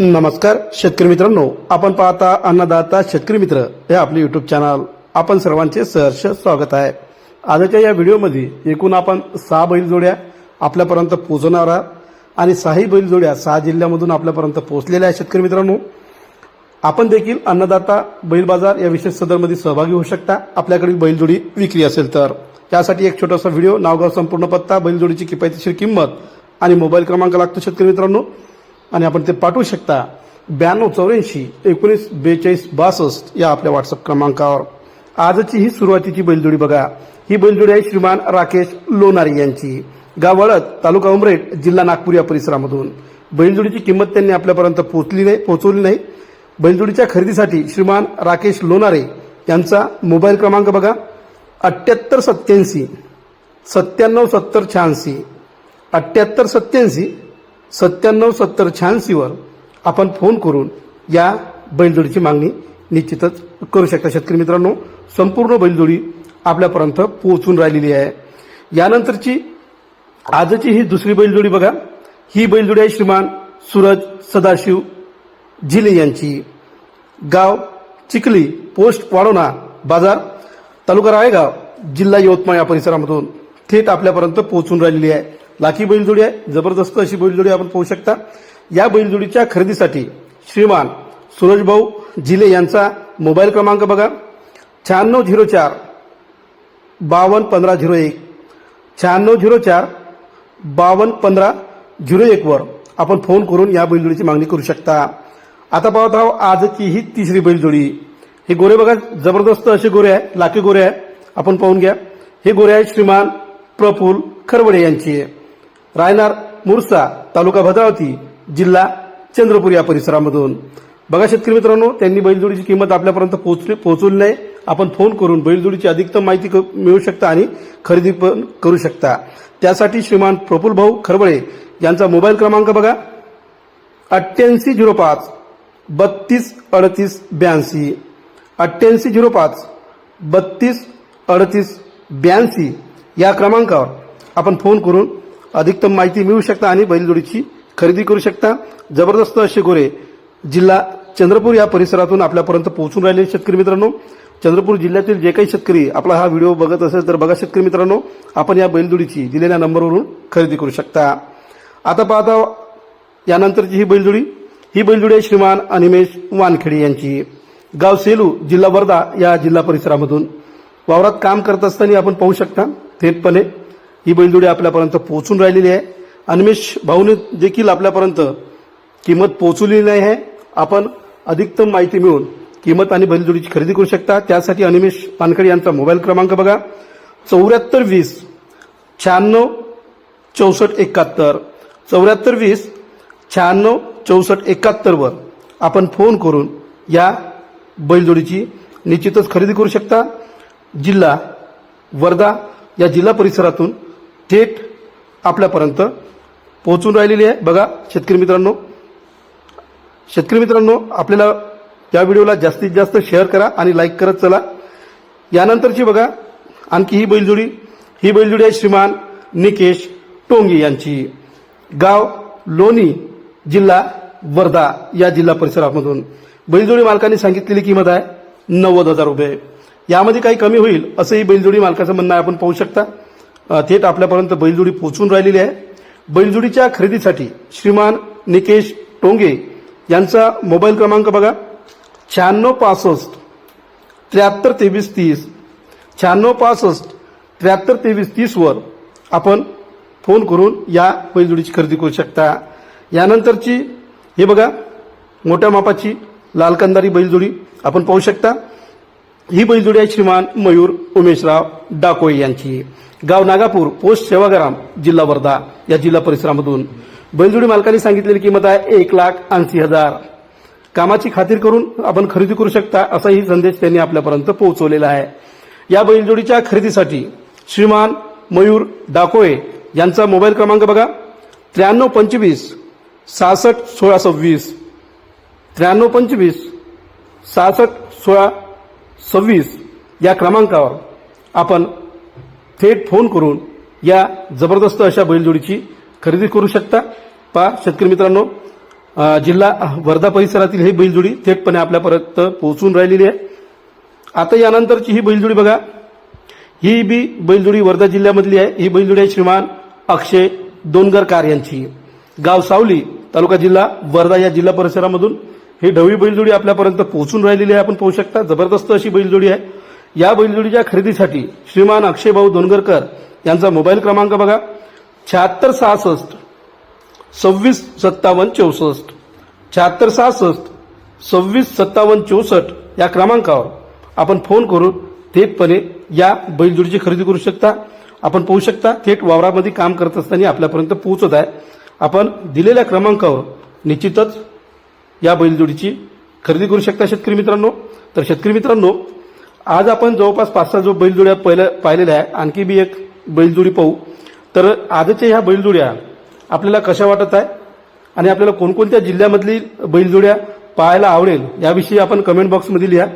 नमस्कार शेतकरी मित्रांनो. आपण पाहता अन्नदाता शेतकरी मित्र हे आपले युट्यूब चॅनल आपण सर्वांचे सहर्ष स्वागत आहे. आजच्या या व्हिडिओमध्ये एकूण आपण सहा बैलजोड्या आपल्यापर्यंत पोहोचवणार आहात आणि सहाही बैलजोड्या सहा जिल्ह्यामधून आपल्यापर्यंत पोहोचलेल्या आहेत शेतकरी मित्रांनो. आपण देखील अन्नदाता बैल बाजार या विशेष सदरमध्ये सहभागी होऊ शकता. आपल्याकडील बैलजोडी विक्री असेल तर. त्यासाठी एक छोटासा व्हिडिओ नावगाव संपूर्ण पत्ता बैलजोडीची किफायतशीर किंमत आणि मोबाईल क्रमांक लागतो शेतकरी मित्रांनो. आणि आपण ते पाठवू शकता ब्याण्णव चौऱ्याऐंशी एकोणीस बेचाळीस बासष्ट या आपल्या व्हॉट्सअप क्रमांकावर. आजची ही सुरुवातीची बैलजोडी बघा. ही बैलजोडी आहे श्रीमान राकेश लोणारी यांची. गाव तालुका उमरेड जिल्हा नागपूर या परिसरामधून. बैलजोडीची किंमत त्यांनी आपल्यापर्यंत पोहोचली नाही पोहोचवली नाही. बैलजोडीच्या खरेदीसाठी श्रीमान राकेश लोणारे यांचा मोबाईल क्रमांक बघा. अठ्ठ्याहत्तर सत्त्याऐंशी सत्त्याण्णव सत्तर शहाऐंशी अठ्ठ्याहत्तर सत्त्याऐंशी सत्त्याण्णव सत्तर शहाऐंशीवर आपण फोन करून या बैलजोडीची मागणी निश्चितच करू शकता. शेतकरी मित्रांनो संपूर्ण बैलजोडी आपल्यापर्यंत पोहोचून राहिलेली आहे. यानंतरची आजची ही दुसरी बैलजोडी बघा. ही बैलजोडी आहे श्रीमान सूरज सदाशिव झिले यांची. गाव चिखली पोस्ट वाढवणा बाजार तालुका रायगाव जिल्हा यवतमाळ या परिसरामधून थेट आपल्यापर्यंत पोहोचून राहिलेली आहे. लाखी बैलजोडी आहे. जबरदस्त अशी बैलजोडी आपण पाहू शकता. या बैलजोडीच्या खरेदीसाठी श्रीमान सूरजभाऊ झिले यांचा मोबाईल क्रमांक बघा. शहाण्णव झिरो चार बावन्न पंधरा झिरो एक. शहाण्णव झिरो चार बावन्न पंधरा झिरो एकवर आपण फोन करून या बैलजोडीची मागणी करू शकता. आता पाहत आहोत आजची ही तिसरी बैलजोडी. हे गोरे बघा जबरदस्त असे गोरे आहे लाखे गोरे आहे. आपण पाहून घ्या. हे गोरे आहे श्रीमान प्रफुल खरवडे यांची. रायनार मुरसा तालुका भद्रावती जिल्हा चंद्रपूर या परिसरामधून. बघा शेतकरी मित्रांनो त्यांनी बैलजोडीची किंमत आपल्यापर्यंत पोहोचली पोहोचवली नाही. आपण फोन करून बैलजोडीची अधिकतम माहिती क- शकता आणि खरेदी पण करू शकता. त्यासाठी श्रीमान प्रफुल भाऊ खरवळे यांचा मोबाईल क्रमांक बघा. अठ्ठ्याऐंशी झिरो पाच बत्तीस अडतीस ब्याऐंशी. अठ्ठ्याऐंशी झिरो पाच बत्तीस अडतीस ब्याऐंशी या क्रमांकावर आपण फोन करून अधिकतम माहिती मिळू शकता आणि बैलजोडीची खरेदी करू शकता. जबरदस्त असे गोरे जिल्हा चंद्रपूर या परिसरातून आपल्यापर्यंत पोहोचून राहिले शेतकरी मित्रांनो. चंद्रपूर जिल्ह्यातील जे काही शेतकरी आपला हा व्हिडिओ बघत असेल तर बघा शेतकरी मित्रांनो आपण या बैलजोडीची दिलेल्या नंबरवरून खरेदी करू शकता. आता पाहता यानंतरची ही बैलजोडी. ही बैलजोडी आहे श्रीमान अनिमेश वानखेडे यांची. गाव सेलू जिल्हा वर्धा या जिल्हा परिसरामधून. वावरात काम करत असताना आपण पाहू शकता थेटपणे ही बैलजोडी आपल्यापर्यंत पोहोचून राहिलेली आहे. अन्मेष भाऊने देखील आपल्यापर्यंत किंमत पोहोचवलेली नाही आहे. आपण अधिकतम माहिती मिळून किंमत आणि बैलजोडीची खरेदी करू शकता. त्यासाठी अनिमेश पानखडे यांचा मोबाईल क्रमांक बघा. चौऱ्याहत्तर वीस शहाण्णव चौसष्ट एकाहत्तर. चौऱ्याहत्तर वीस शहाण्णव चौसष्ट एकाहत्तरवर आपण फोन करून या बैलजोडीची निश्चितच खरेदी करू शकता. जिल्हा वर्धा या जिल्हा परिसरातून थेट आपल्यापर्यंत पोहोचून राहिलेली आहे. बघा शेतकरी मित्रांनो. शेतकरी मित्रांनो आपल्याला या व्हिडिओला जास्तीत जास्त शेअर करा आणि लाईक करत चला. यानंतरची बघा आणखी ही बैलजोडी. ही बैलजोडी आहे श्रीमान निकेश टोंगी यांची. गाव लोणी जिल्हा वर्धा या जिल्हा परिसरामधून. बैलजोडी मालकांनी सांगितलेली किंमत आहे नव्वद हजार रुपये. यामध्ये काही कमी होईल असंही बैलजोडी मालकाचं म्हणणं आहे. आपण पाहू शकता. थेट आपल्यापर्यंत बैलजोडी पोहोचून राहिलेली आहे. बैलजोडीच्या खरेदीसाठी श्रीमान निकेश टोंगे यांचा मोबाईल क्रमांक बघा. शहाण्णव पासष्ट त्र्याहत्तर तेवीस तीस. शहाण्णव पासष्ट त्र्याहत्तर तेवीस तीसवर आपण फोन करून या बैलजोडीची खरेदी करू शकता. यानंतरची हे बघा मोठ्या मापाची लालकंदारी बैलजोडी आपण पाहू शकता. ही बैलजोडी आहे श्रीमान मयूर उमेशराव डाकोळे यांची. गाव नागापूर पोस्ट सेवाग्राम जिल्हा वर्धा या जिल्हा परिसरामधून. बैलजोडी मालकांनी सांगितलेली किंमत आहे एक लाख ऐंशी हजार. कामाची खातीर करून आपण खरेदी करू शकता असाही संदेश त्यांनी आपल्यापर्यंत पोहोचवलेला आहे. या बैलजोडीच्या खरेदीसाठी श्रीमान मयूर डाकोळे यांचा मोबाईल क्रमांक बघा. त्र्याण्णव पंचवीस सहासष्ट सोळा सव्वीस. त्र्याण्णव पंचवीस सहासष्ट सोळा सव्वीस या क्रमांकावर आपण थेट फोन करून या जबरदस्त अशा बैलजोडीची खरेदी करू शकता. पहा शेतकरी मित्रांनो जिल्हा वर्धा परिसरातील ही बैलजोडी थेटपणे आपल्यापर्यंत पोहोचून राहिलेली आहे. आता यानंतरची ही बैलजोडी बघा. ही बी बैलजोडी वर्धा जिल्ह्यामधली आहे. ही बैलजोडी आहे श्रीमान अक्षय दोनगरकार यांची. गाव सावली तालुका जिल्हा वर्धा या जिल्हा परिसरामधून ही ढवळी बैलजोडी आपल्यापर्यंत पोहोचून राहिलेली आहे. आपण पाहू शकता जबरदस्त अशी बैलजोडी आहे. या बैलजोडीच्या खरेदीसाठी श्रीमान अक्षय भाऊ दोनगरकर यांचा मोबाईल क्रमांक बघा. शहात्तर सहासष्ट सव्वीस सत्तावन्न चौसष्ट. शहात्तर सहासष्ट सव्वीस सत्तावन्न चौसष्ट या क्रमांकावर आपण फोन करून थेटपणे या बैलजोडीची खरेदी करू शकता. आपण पाहू शकता थेट वावरामध्ये काम करत असताना आपल्यापर्यंत पोहोचत आहे. आपण दिलेल्या क्रमांकावर निश्चितच या बैलजोडीची खरेदी करू शकता शेतकरी मित्रांनो. तर शेतकरी मित्रांनो आज आपण जवळपास पाच सहा जो बैलजोड्या पहिल्या पाहिलेल्या आहे आणखी बी एक बैलजोडी पाहू. तर आजच्या ह्या बैलजोड्या आपल्याला कशा वाटत आहे आणि आपल्याला कोणकोणत्या जिल्ह्यामधली बैलजोड्या पाहायला आवडेल याविषयी आपण कमेंट बॉक्समध्ये लिहा.